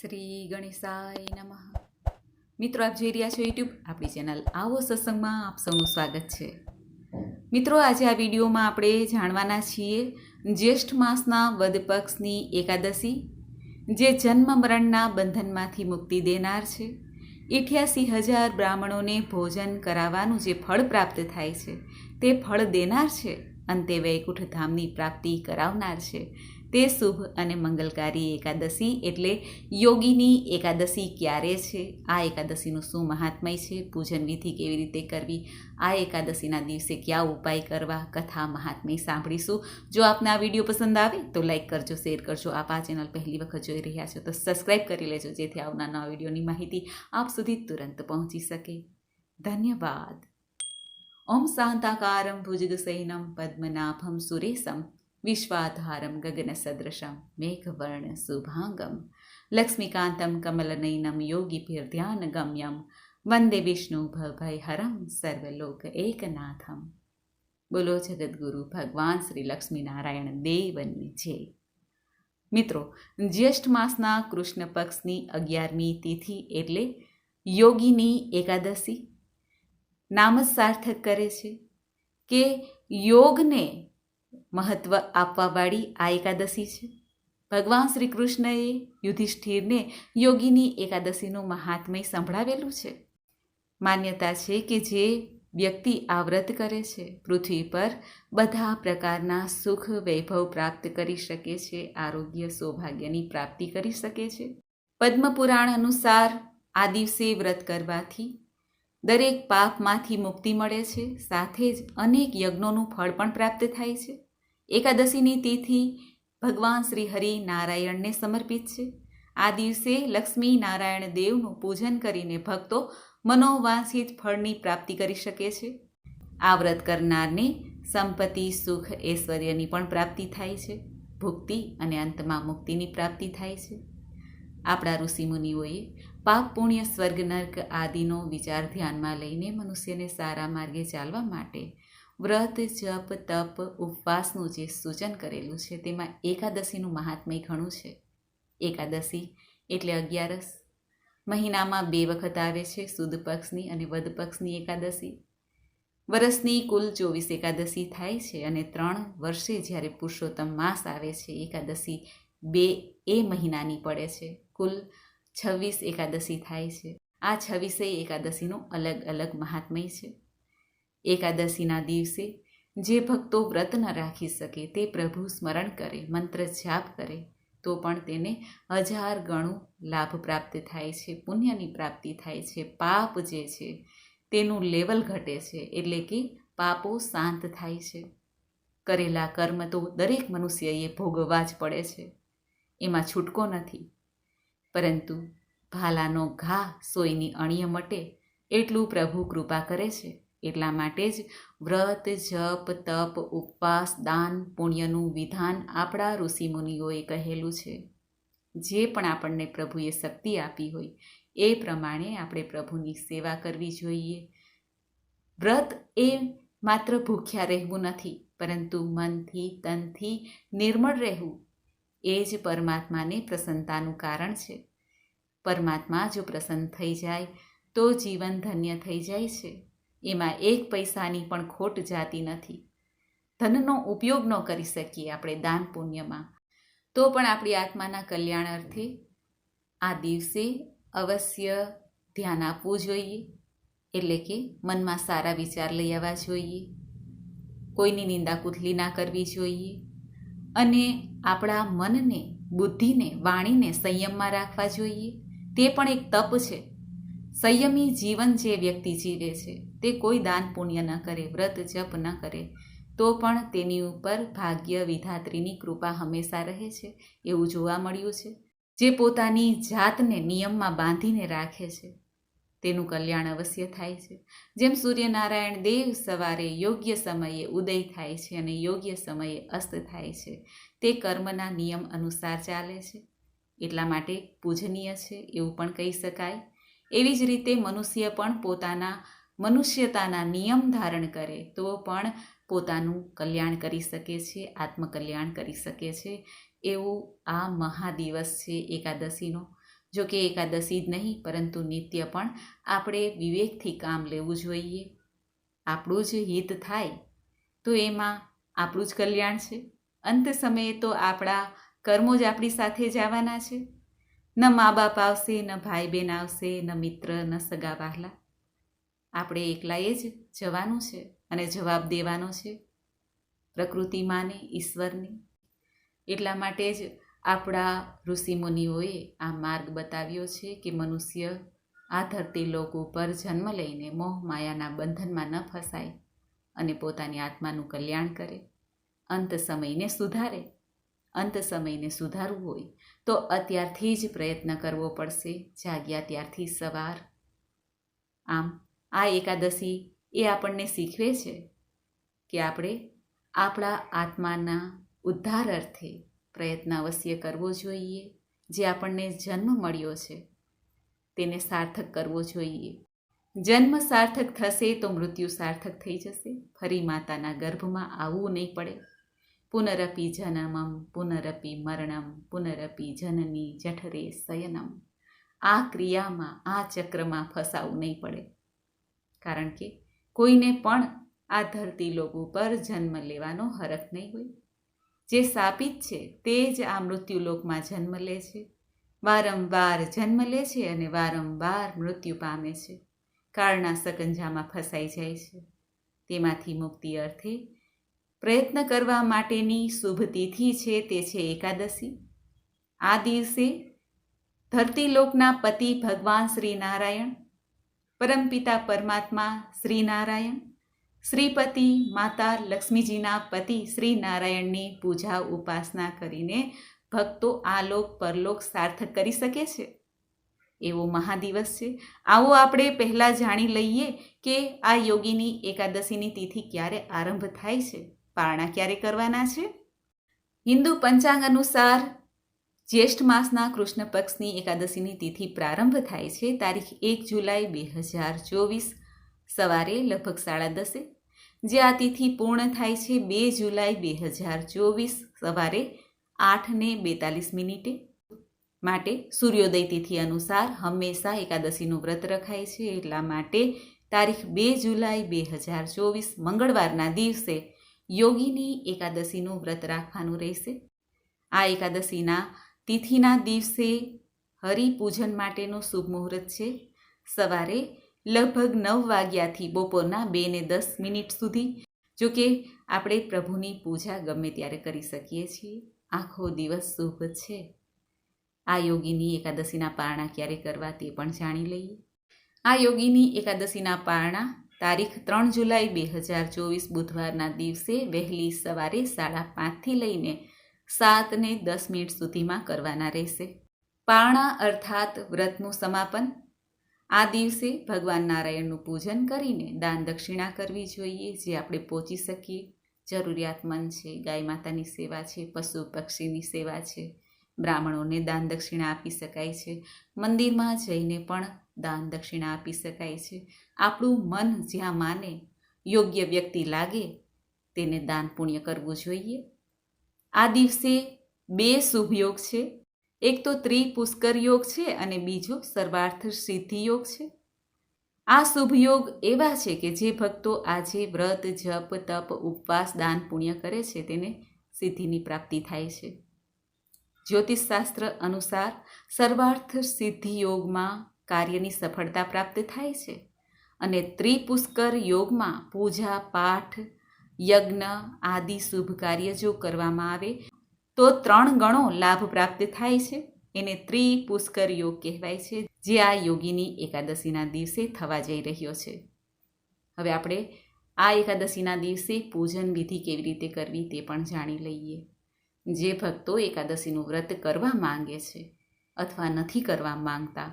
શ્રી ગણેશાય નમઃ. મિત્રો, આપ જોઈ રહ્યા છો યુટ્યુબ આપણી ચેનલ આવો સત્સંગમાં આપ સૌનું સ્વાગત છે. મિત્રો, આજે આ વિડીયોમાં આપણે જાણવાના છીએ જ્યેષ્ઠ માસના વદ પક્ષની એકાદશી, જે જન્મ મરણના બંધનમાંથી મુક્તિ દેનાર છે. ઇઠ્યાસી હજાર બ્રાહ્મણોને ભોજન કરાવવાનું જે ફળ પ્રાપ્ત થાય છે, તે ફળ દેનાર છે. અંતે વૈકુંઠ ધામની પ્રાપ્તિ કરાવનાર છે. તે શુભ અને મંગલકારી એકાદશી એટલે યોગીની એકાદશી ક્યારે છે? આ એકાદશીનું શું મહાત્મય છે? પૂજન વિધિ કેવી રીતે કરવી? આ એકાદશીના દિવસે કયા ઉપાય કરવા? કથા મહાત્મય સાંભળીશું. જો આપને આ વીડિયો પસંદ આવે તો લાઈક કરજો, શેર કરજો. આપ આ ચેનલ પહેલી વખત જોઈ રહ્યા છો તો સબસ્ક્રાઈબ કરી લેજો, જેથી આવનાર નવા વિડીયોની માહિતી આપ સુધી તુરંત પહોંચી શકે. ધન્યવાદ. ઓમ શાંતાકારમ ભુજગસૈનમ પદ્મનાભમ સુરેશમ. વિશ્વાધારમ ગગનસદૃશમ મેઘવર્ણ શુભાંગમ લક્ષ્મીકાંતમ કમલનયનમ યોગીભિર્ધ્યાન ગમ્યમ વંદે વિષ્ણુ ભયહરમ સર્વલોક એકનાથમ બોલો જગદગુરુ ભગવાન શ્રી લક્ષ્મીનારાયણ દેવની જય મિત્રો જ્યેષ્ઠ માસના કૃષ્ણ પક્ષની અગિયારમી તિથિ એટલે યોગીની એકાદશી નામ જ સાર્થક કરે છે કે યોગને મહત્વ આપવાવાળી આ એકાદશી છે. ભગવાન શ્રી કૃષ્ણએ યુધિષ્ઠિરને યોગીની એકાદશીનું મહાત્મય સંભળાવેલું છે. માન્યતા છે કે જે વ્યક્તિ આ વ્રત કરે છે, પૃથ્વી પર બધા પ્રકારના સુખ વૈભવ પ્રાપ્ત કરી શકે છે, આરોગ્ય, સૌભાગ્યની પ્રાપ્તિ કરી શકે છે. પદ્મપુરાણ અનુસાર આ દિવસે વ્રત કરવાથી દરેક પાપમાંથી મુક્તિ મળે છે, સાથે જ અનેક યજ્ઞોનું ફળ પણ પ્રાપ્ત થાય છે. એકાદશીની તિથિ ભગવાન શ્રી હરિ નારાયણને સમર્પિત છે. આ દિવસે લક્ષ્મી નારાયણ દેવનું પૂજન કરીને ભક્તો મનોવાંછિત ફળની પ્રાપ્તિ કરી શકે છે. આ વ્રત કરનારને સંપત્તિ, સુખ, ઐશ્વર્યની પણ પ્રાપ્તિ થાય છે. ભુક્તિ અને અંતમાં મુક્તિની પ્રાપ્તિ થાય છે. આપણા ઋષિમુનિઓએ પાપ, પુણ્ય, સ્વર્ગ, નર્ક આદિનો વિચાર ધ્યાનમાં લઈને મનુષ્યને સારા માર્ગે ચાલવા માટે વ્રત, જપ, તપ, ઉપવાસનું જે સૂચન કરેલું છે, તેમાં એકાદશીનું મહાત્મય ઘણું છે. એકાદશી એટલે અગિયારસ. મહિનામાં બે વખત આવે છે, સુદ પક્ષની અને વદ પક્ષની એકાદશી. વરસની કુલ ચોવીસ એકાદશી થાય છે અને ત્રણ વર્ષે જ્યારે પુરુષોત્તમ માસ આવે છે, એકાદશી બે એ મહિનાની પડે છે. કુલ છવ્વીસ એકાદશી થાય છે. આ છવ્વીસે એકાદશીનું અલગ અલગ મહાત્મય છે. એકાદશીના દિવસે જે ભક્તો વ્રત ન રાખી શકે તે પ્રભુ સ્મરણ કરે, મંત્ર જાપ કરે, તો પણ તેને હજાર ગણું લાભ પ્રાપ્ત થાય છે, પુણ્યની પ્રાપ્તિ થાય છે. પાપ જે છે તેનું લેવલ ઘટે છે, એટલે કે પાપો શાંત થાય છે. કરેલા કર્મ તો દરેક મનુષ્યએ ભોગવવા જ પડે છે, એમાં છૂટકો નથી. પરંતુ ભાલાનો ઘા સોયની અણીએ મટે એટલું પ્રભુ કૃપા કરે છે. એટલા માટે જ વ્રત, જપ, તપ, ઉપવાસ, દાન, પુણ્યનું વિધાન આપણા ઋષિમુનિઓએ કહેલું છે. જે પણ આપણને પ્રભુએ શક્તિ આપી હોય, એ પ્રમાણે આપણે પ્રભુની સેવા કરવી જોઈએ. વ્રત એ માત્ર ભૂખ્યા રહેવું નથી, પરંતુ મનથી, તનથી નિર્મળ રહેવું. એ જ પરમાત્માને પ્રસન્નતાનું કારણ છે. પરમાત્મા જો પ્રસન્ન થઈ જાય, તો જીવન ધન્ય થઈ જાય છે. એમાં એક પૈસાની પણ ખોટ જાતી નથી. ધનનો ઉપયોગ ન કરી શકીએ આપણે દાન પુણ્યમાં. તો પણ આપણી આત્માના કલ્યાણ અર્થે આ દિવસે અવશ્ય ધ્યાન આપવું જોઈએ. એટલે કે મનમાં સારા વિચાર લઈ આવવા જોઈએ. કોઈની નિંદા કુથલી ના કરવી જોઈએ. અને આપણા મનને, બુદ્ધિને, વાણીને સંયમમાં રાખવા જોઈએ. તે પણ એક તપ છે. સંયમી જીવન જે વ્યક્તિ જીવે છે, તે કોઈ દાન પુણ્ય ન કરે, વ્રત જપ ન કરે, તો પણ તેની ઉપર ભાગ્ય વિધાત્રીની કૃપા હંમેશા રહે છે, એવું જોવા મળ્યું છે. જે પોતાની જાતને નિયમમાં બાંધીને રાખે છે, તેનું કલ્યાણ અવશ્ય થાય છે. જેમ સૂર્યનારાયણ દેવ સવારે યોગ્ય સમયે ઉદય થાય છે અને યોગ્ય સમયે અસ્ત થાય છે, તે કર્મના નિયમ અનુસાર ચાલે છે. એટલા માટે પૂજનીય છે, એવું પણ કહી શકાય. એવી જ રીતે મનુષ્ય પણ પોતાના મનુષ્યતાના નિયમ ધારણ કરે, તો પણ પોતાનું કલ્યાણ કરી શકે છે, આત્મકલ્યાણ કરી શકે છે. એવું આ મહાદિવસ છે એકાદશીનો. જો કે એકાદશી જ નહીં, પરંતુ નિત્ય પણ આપણે વિવેકથી કામ લેવું જોઈએ. આપણું જ હિત થાય, તો એમાં આપણું જ કલ્યાણ છે. અંત સમયે તો આપણા કર્મો જ આપણી સાથે જ આવવાના છે. ન મા બાપ આવશે, ન ભાઈ બહેન આવશે, ન મિત્ર, ન સગા વહાલા. આપણે એકલાએ જ જવાનું છે અને જવાબ દેવાનો છે પ્રકૃતિ માને, ઈશ્વરની. એટલા માટે જ આપણા ઋષિમુનિઓએ આ માર્ગ બતાવ્યો છે કે મનુષ્ય આ ધરતી લોક ઉપર જન્મ લઈને મોહ માયાના બંધનમાં ન ફસાય અને પોતાની આત્માનું કલ્યાણ કરે. અંત સમયને સુધારે. અંત સમયને સુધારવું હોય, તો અત્યારથી જ પ્રયત્ન કરવો પડશે. જાગ્યા ત્યારથી સવાર. આમ, આ એકાદશી એ આપણને શીખવે છે કે આપણે આપણા આત્માના ઉદ્ધાર અર્થે પ્રયત્ન અવશ્ય કરવો જોઈએ, જે આપણને જન્મ મળ્યો છે, તેને સાર્થક કરવો જોઈએ. જન્મ સાર્થક થશે તો મૃત્યુ સાર્થક થઈ જશે. ફરી માતાના ગર્ભમાં આવવું નહીં પડે. પુનરપી જનમમ પુનરપી મરણમ પુનરપી જનની જઠરે શયનમ આ ક્રિયામાં આ ચક્રમાં ફસાવું નહીં પડે કારણ કે કોઈને પણ આ ધરતી લોક પર જન્મ લેવાનો હરખ નહીં હોય જે સાપિત છે તે જ આ મૃત્યુલોકમાં જન્મ લે છે વારંવાર જન્મ લે છે અને વારંવાર મૃત્યુ પામે છે કાળના સકંજામાં ફસાઈ જાય છે તેમાંથી મુક્તિ અર્થે પ્રયત્ન કરવા માટેની શુભ તિથિ છે તે છે એકાદશી. આ દિવસે ધરતીલોકના પતિ ભગવાન શ્રી નારાયણ પરમપિતા પરમાત્મા શ્રી નારાયણ શ્રીપતિ માતા લક્ષ્મીજીના પતિ શ્રી નારાયણની પૂજા ઉપાસના કરીને ભક્તો આ લોક પરલોક સાર્થક કરી શકે છે. એવો મહાદિવસ છે. આવો આપણે પહેલાં જાણી લઈએ કે આ યોગીની એકાદશીની તિથિ ક્યારે આરંભ થાય છે. પારણા ક્યારે કરવાના છે? હિન્દુ પંચાંગ અનુસાર જ્યેષ્ઠ માસના કૃષ્ણ પક્ષની એકાદશીની તિથિ પ્રારંભ થાય છે, તારીખ એક જુલાઈ બે હજાર ચોવીસ, સવારે લગભગ સાડા દસે. જે આ તિથિ પૂર્ણ થાય છે બે જુલાઈ બે હજાર ચોવીસ, સવારે આઠ ને બેતાલીસ મિનિટે. માટે સૂર્યોદય તિથિ અનુસાર હંમેશા એકાદશીનું વ્રત રખાય છે, એટલા માટે તારીખ બે જુલાઈ બે હજાર ચોવીસ, મંગળવારના દિવસે યોગીની એકાદશીનું વ્રત રાખવાનું રહેશે. આ એકાદશીના તિથિના દિવસે હરિપૂજન માટેનું શુભ મુહૂર્ત છે. સવારે લગભગ નવ વાગ્યાથી બપોરના બે ને દસ મિનિટ સુધી, જો કે આપણે પ્રભુની પૂજા ગમે ત્યારે કરી શકીએ છીએ. આખો દિવસ શુભ છે. આ યોગીની એકાદશીના પારણા ક્યારે કરવા તે પણ જાણી લઈએ. આ યોગીની એકાદશીના પારણા તારીખ ત્રણ જુલાઈ બે હજાર ચોવીસ બુધવારના દિવસે વહેલી સવારે સાડા પાંચથી લઈને સાતને દસ મિનિટ સુધીમાં કરવાના રહેશે. પારણા અર્થાત વ્રતનું સમાપન. આ દિવસે ભગવાન નારાયણનું પૂજન કરીને દાન દક્ષિણા કરવી જોઈએ જે આપણે પહોંચી શકીએ. જરૂરિયાતમંદ છે, ગાય માતાની સેવા છે, પશુ પક્ષીની સેવા છે. બ્રાહ્મણોને દાન દક્ષિણા આપી શકાય છે. મંદિરમાં જઈને પણ દાન દક્ષિણા આપી શકાય છે. આપણું મન જ્યાં માને, યોગ્ય વ્યક્તિ લાગે, તેને દાન પુણ્ય કરવું જોઈએ. આ દિવસે બે શુભ યોગ છે. એક તો ત્રિપુષ્કર યોગ છે અને બીજો સર્વાર્થ સિદ્ધિ યોગ છે. આ શુભ યોગ એવા છે કે જે ભક્તો આજે વ્રત, જપ, તપ, ઉપવાસ, દાન પુણ્ય કરે છે, તેને સિદ્ધિની પ્રાપ્તિ થાય છે. જ્યોતિષશાસ્ત્ર અનુસાર સર્વાર્થ સિદ્ધિ યોગમાં કાર્યની સફળતા પ્રાપ્ત થાય છે. અને ત્રિપુષ્કર યોગમાં પૂજા, પાઠ, યજ્ઞ આદિ શુભ કાર્ય જો કરવામાં આવે, તો ત્રણ ગણો લાભ પ્રાપ્ત થાય છે. એને ત્રિપુષ્કર યોગ કહેવાય છે, જે આ યોગીની એકાદશીના દિવસે થવા જઈ રહ્યો છે. હવે આપણે આ એકાદશીના દિવસે પૂજન વિધિ કેવી રીતે કરવી તે પણ જાણી લઈએ. જે ભક્તો એકાદશીનું વ્રત કરવા માંગે છે અથવા નથી કરવા માંગતા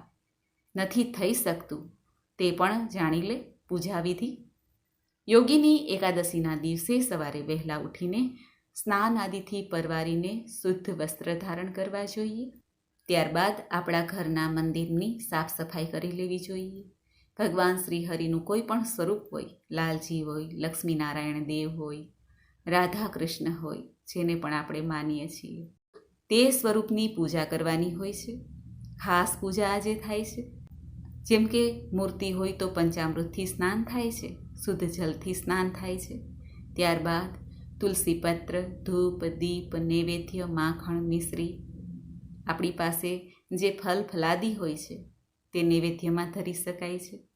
નથી થઈ શકતું. તે પણ જાણી લે, પૂજા વિધિ. યોગીની એકાદશીના દિવસે સવારે વહેલા ઉઠીને સ્નાન આદિથી પરવારીને શુદ્ધ વસ્ત્ર ધારણ કરવા જોઈએ. ત્યારબાદ આપણા ઘરના મંદિરની સાફ સફાઈ કરી લેવી જોઈએ. ભગવાન શ્રી હરિનું કોઈ પણ સ્વરૂપ હોય, લાલજી હોય, લક્ષ્મીનારાયણ દેવ હોય રાધા કૃષ્ણ હોય, જેને પણ આપણે માનીએ છીએ, તે સ્વરૂપની પૂજા કરવાની હોય છે. ખાસ પૂજા આજે થાય છે. જેમ કે મૂર્તિ હોય તો પંચામૃતથી સ્નાન થાય છે, શુદ્ધ જલથી સ્નાન થાય છે. ત્યારબાદ તુલસી પત્ર, ધૂપ, દીપ, નૈવેદ્ય, માખણ, મિશ્રી આપણી પાસે જે ફલ ફલાદી હોય છે, તે નૈવેદ્યમાં ધરી શકાય છે.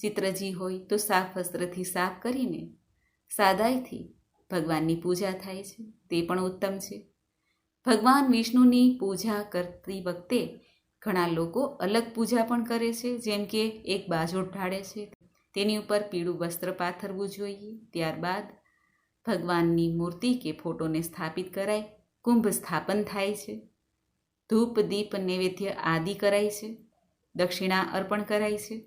ચિત્રજી હોય તો સાફ વસ્ત્રથી સાફ કરીને સાદાઈથી ભગવાનની પૂજા થાય છે, તે પણ ઉત્તમ છે. ભગવાન વિષ્ણુની પૂજા કરતી વખતે ઘણા લોકો અલગ પૂજા પણ કરે છે, જેમ કે એક બાજો ઢાળે છે. તેની ઉપર પીળું વસ્ત્ર પાથરવું જોઈએ. ત્યારબાદ ભગવાનની મૂર્તિ કે ફોટોને સ્થાપિત કરાય. કુંભ સ્થાપન થાય છે. ધૂપ, દીપ, નૈવેદ્ય આદિ કરાય છે. દક્ષિણા અર્પણ કરાય છે.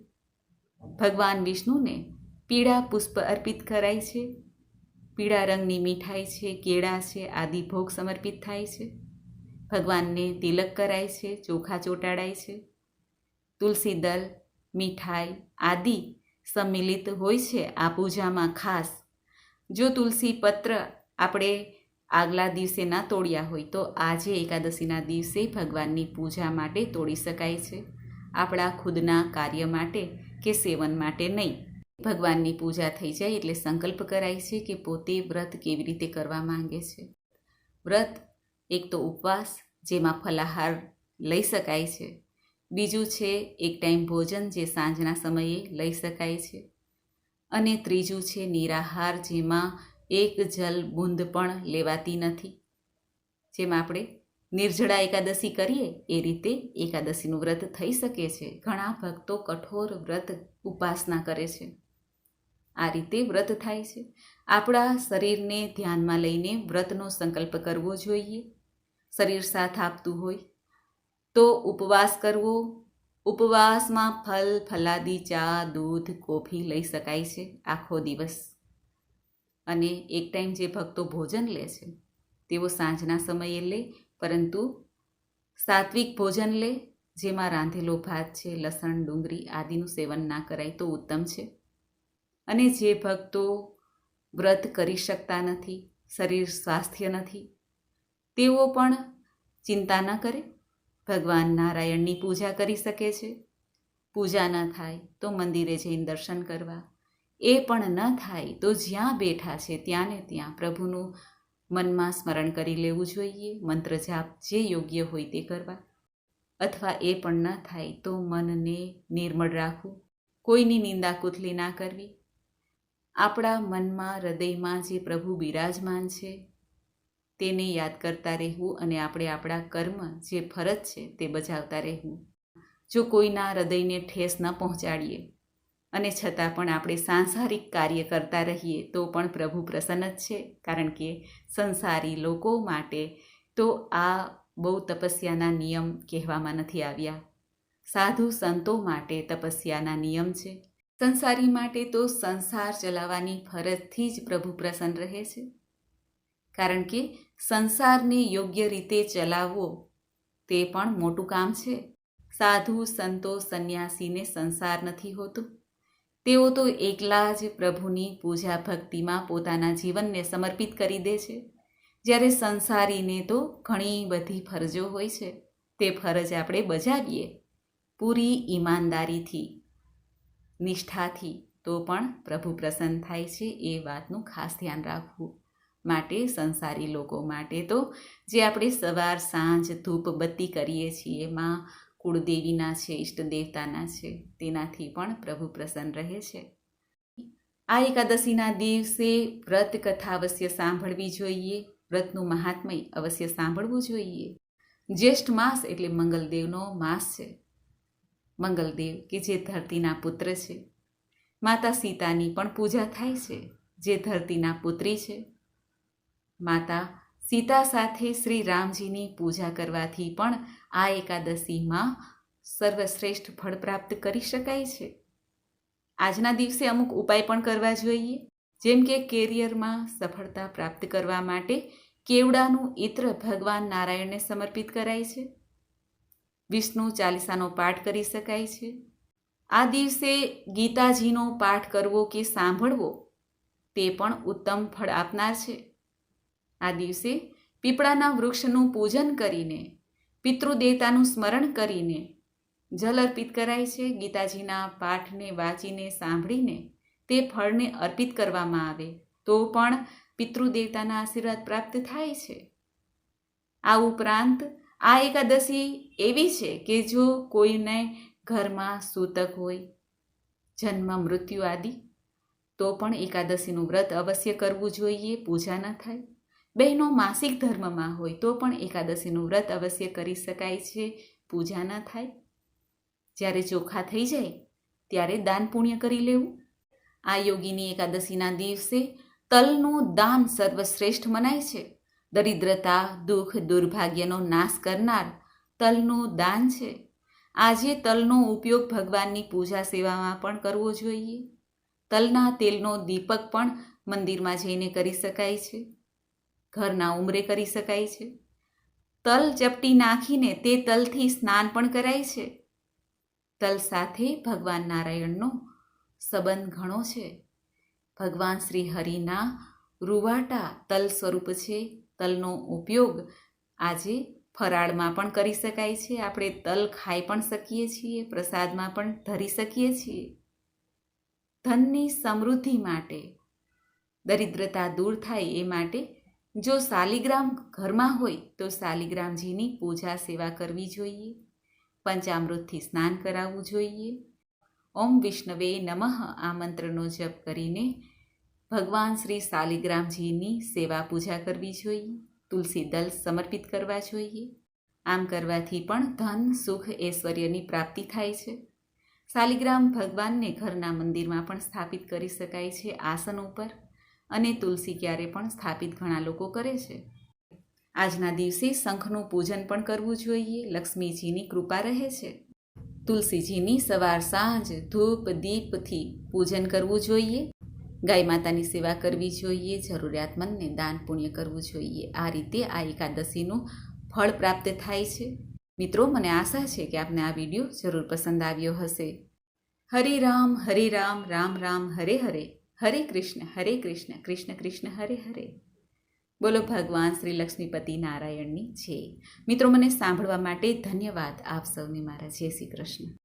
ભગવાન વિષ્ણુને પીળા પુષ્પ અર્પિત કરાય છે. પીળા રંગની મીઠાઈ છે, કેળા છે, આદિ ભોગ સમર્પિત થાય છે. ભગવાનને તિલક કરાય છે, ચોખા ચોંટાડાય છે. તુલસી દલ, મીઠાઈ આદિ સંમિલિત હોય છે આ પૂજામાં ખાસ. જો તુલસી પત્ર આપણે આગલા દિવસે ના તોડ્યા હોય તો આજે એકાદશીના દિવસે ભગવાનની પૂજા માટે તોડી શકાય છે. આપણા ખુદના કાર્ય માટે કે સેવન માટે નહીં. ભગવાનની પૂજા થઈ જાય એટલે સંકલ્પ કરાય છે કે પોતે વ્રત કેવી રીતે કરવા માંગે છે. વ્રત એક તો ઉપવાસ, જેમાં ફલાહાર લઈ શકાય છે. બીજું છે એક ટાઈમ ભોજન જે સાંજના સમયે લઈ શકાય છે. અને ત્રીજું છે નિરાહાર, જેમાં એક જલ બૂંદ પણ લેવાતી નથી. જેમાં આપણે નિર્જળા એકાદશી કરીએ, એ રીતે એકાદશીનું વ્રત થઈ શકે છે. ઘણા ભક્તો કઠોર વ્રત ઉપાસના કરે છે. આ રીતે વ્રત થાય છે. આપણા શરીરને ધ્યાનમાં લઈને વ્રતનો સંકલ્પ કરવો જોઈએ. શરીર સાથ આપતું હોય. તો ઉપવાસ કરવો, ઉપવાસમાં ફલ, ફલાદી, ચા, દૂધ, કોફી લઈ શકાય છે આખો દિવસ. અને એક ટાઈમ જે ભક્તો ભોજન લે છે, તેઓ સાંજના સમયે લે, પરંતુ સાત્વિક ભોજન લે, જેમાં રાંધેલો ભાત છે, લસણ, ડુંગળી આદિનું સેવન ના કરાય તો ઉત્તમ છે. અને જે ભક્તો વ્રત કરી શકતા નથી, શરીર સ્વાસ્થ્ય નથી તેઓ પણ ચિંતા ન કરે. ભગવાન નારાયણની પૂજા કરી શકે છે. પૂજા ન થાય તો મંદિરે જઈને દર્શન કરવા. એ પણ ન થાય તો જ્યાં બેઠા છે ત્યાં ને ત્યાં પ્રભુનું મનમાં સ્મરણ કરી લેવું જોઈએ. મંત્ર જાપ જે યોગ્ય હોય તે કરવા. અથવા એ પણ ન થાય તો મનને નિર્મળ રાખવું. કોઈની નિંદા કુથલી ના કરવી. આપણા મનમાં હૃદયમાં જે પ્રભુ બિરાજમાન છે તેને યાદ કરતા રહેવું અને આપણે આપણા કર્મ જે ફરજ છે તે બજાવતા રહેવું. જો કોઈના હૃદયને ઠેસ ન પહોંચાડીએ અને છતાં પણ આપણે સાંસારિક કાર્ય કરતા રહીએ, તો પણ પ્રભુ પ્રસન્ન જ છે. કારણ કે સંસારી લોકો માટે તો આ બહુ તપસ્યાના નિયમ કહેવામાં નથી આવ્યા. સાધુ સંતો માટે તપસ્યાના નિયમ છે. સંસારી માટે તો સંસાર ચલાવવાની ફરજથી જ પ્રભુ પ્રસન્ન રહે છે. કારણ કે સંસારને યોગ્ય રીતે ચલાવવો, તે પણ મોટું કામ છે. સાધુ, સંતો, સંન્યાસીને સંસાર નથી હોતો. તેઓ તો એકલા જ પ્રભુની પૂજા ભક્તિમાં પોતાના જીવનને સમર્પિત કરી દે છે. જ્યારે સંસારીને તો ઘણી બધી ફરજો હોય છે. તે ફરજ આપણે બજાવીએ. પૂરી ઈમાનદારીથી, નિષ્ઠાથી તો પણ પ્રભુ પ્રસન્ન થાય છે એ વાતનું ખાસ ધ્યાન રાખવું. માટે, સંસારી લોકો માટે. તો જે આપણે સવાર, સાંજ, ધૂપ બત્તી કરીએ છીએ એમાં કુળદેવીના છે ઈષ્ટ દેવતાના છે, તેનાથી પણ પ્રભુ પ્રસન્ન રહે છે. આ એકાદશીના દિવસે વ્રત કથા અવશ્ય સાંભળવી જોઈએ. વ્રતનું મહાત્મય અવશ્ય સાંભળવું જોઈએ. જ્યેષ્ઠ માસ એટલે મંગલદેવનો માસ છે. મંગલદેવ કે જે ધરતીના પુત્ર છે. માતા સીતાની પણ પૂજા થાય છે. જે ધરતીના પુત્રી છે. માતા, સીતા સાથે શ્રી રામજીની પૂજા કરવાથી પણ આ એકાદશીમાં સર્વશ્રેષ્ઠ ફળ પ્રાપ્ત કરી શકાય છે. આજના દિવસે અમુક ઉપાય પણ કરવા જોઈએ. જેમ કે કેરિયરમાં સફળતા પ્રાપ્ત કરવા માટે કેવડાનું ઇત્ર ભગવાન નારાયણને સમર્પિત કરાય છે. વિષ્ણુ ચાલીસાનો પાઠ કરી શકાય છે. આ દિવસે ગીતાજીનો પાઠ કરવો કે સાંભળવો તે પણ ઉત્તમ ફળ આપનાર છે. આ દિવસે પીપળાના વૃક્ષનું પૂજન કરીને, પિતૃદેવતાનું સ્મરણ કરીને જલ અર્પિત કરાય છે. ગીતાજીના પાઠને વાંચીને સાંભળીને તે ફળને અર્પિત કરવામાં આવે, તો પણ પિતૃદેવતાના આશીર્વાદ પ્રાપ્ત થાય છે. આ ઉપરાંત, આ એકાદશી એવી છે કે જો કોઈને ઘરમાં સૂતક હોય, જન્મ, મૃત્યુ આદિ, તો પણ એકાદશીનું વ્રત અવશ્ય કરવું જોઈએ, પૂજા ન થાય. બહેનો માસિક ધર્મમાં હોય તો પણ એકાદશીનું વ્રત અવશ્ય કરી શકાય છે. પૂજા ન થાય. જ્યારે ચોખા થઈ જાય, ત્યારે દાન પુણ્ય કરી લેવું. આ યોગીની એકાદશીના દિવસે તલનું દાન સર્વશ્રેષ્ઠ મનાય છે. દરિદ્રતા, દુઃખ, દુર્ભાગ્યનો નાશ કરનાર તલનું દાન છે. આજે તલનો ઉપયોગ ભગવાનની પૂજા સેવામાં પણ કરવો જોઈએ. તલના તેલનો દીપક પણ મંદિરમાં જઈને કરી શકાય છે. ઘરના ઉમરે કરી શકાય છે. તલ ચપટી નાખીને તે તલથી સ્નાન પણ કરાય છે. તલ સાથે ભગવાન નારાયણનો સંબંધ ઘણો છે. ભગવાન શ્રી હરિના રૂવાટા તલ સ્વરૂપ છે. તલનો ઉપયોગ આજે ફરાળમાં પણ કરી શકાય છે. આપણે તલ ખાઈ પણ શકીએ છીએ, પ્રસાદમાં પણ ધરી શકીએ છીએ. ધનની સમૃદ્ધિ માટે, દરિદ્રતા દૂર થાય એ માટે જો શાલિગ્રામ ઘરમાં હોય તો શાલિગ્રામજીની પૂજા સેવા કરવી જોઈએ. પંચામૃતથી સ્નાન કરાવવું જોઈએ. ઓમ વિષ્ણવે નમઃ આ મંત્રનો જપ કરીને ભગવાન શ્રી શાલિગ્રામજીની સેવા પૂજા કરવી જોઈએ. તુલસી દલ સમર્પિત કરવા જોઈએ. આમ કરવાથી પણ ધન, સુખ, ઐશ્વર્યની પ્રાપ્તિ થાય છે. શાલિગ્રામ ભગવાનને ઘરના મંદિરમાં પણ સ્થાપિત કરી શકાય છે આસન ઉપર. અને તુલસી ક્યારે પણ સ્થાપિત ઘણા લોકો કરે છે. આજના દિવસે શંખનું પૂજન પણ કરવું જોઈએ. લક્ષ્મીજીની કૃપા રહે છે. તુલસીજીની સવાર સાંજ, ધૂપ, દીપથી પૂજન કરવું જોઈએ. ગાય માતાની સેવા કરવી જોઈએ. જરૂરિયાતમંદને દાન પુણ્ય કરવું જોઈએ. આ રીતે આ એકાદશીનું ફળ પ્રાપ્ત થાય છે. મિત્રો, મને આશા છે કે આપને આ વીડિયો જરૂર પસંદ આવ્યો હશે. હરે રામ હરે રામ રામ રામ, હરે હરે. હરે કૃષ્ણ હરે કૃષ્ણ કૃષ્ણ કૃષ્ણ, હરે હરે. બોલો ભગવાન શ્રી લક્ષ્મીપતિ નારાયણની છે મિત્રો, મને સાંભળવા માટે ધન્યવાદ આપ સૌને મારા. જય શ્રી કૃષ્ણ.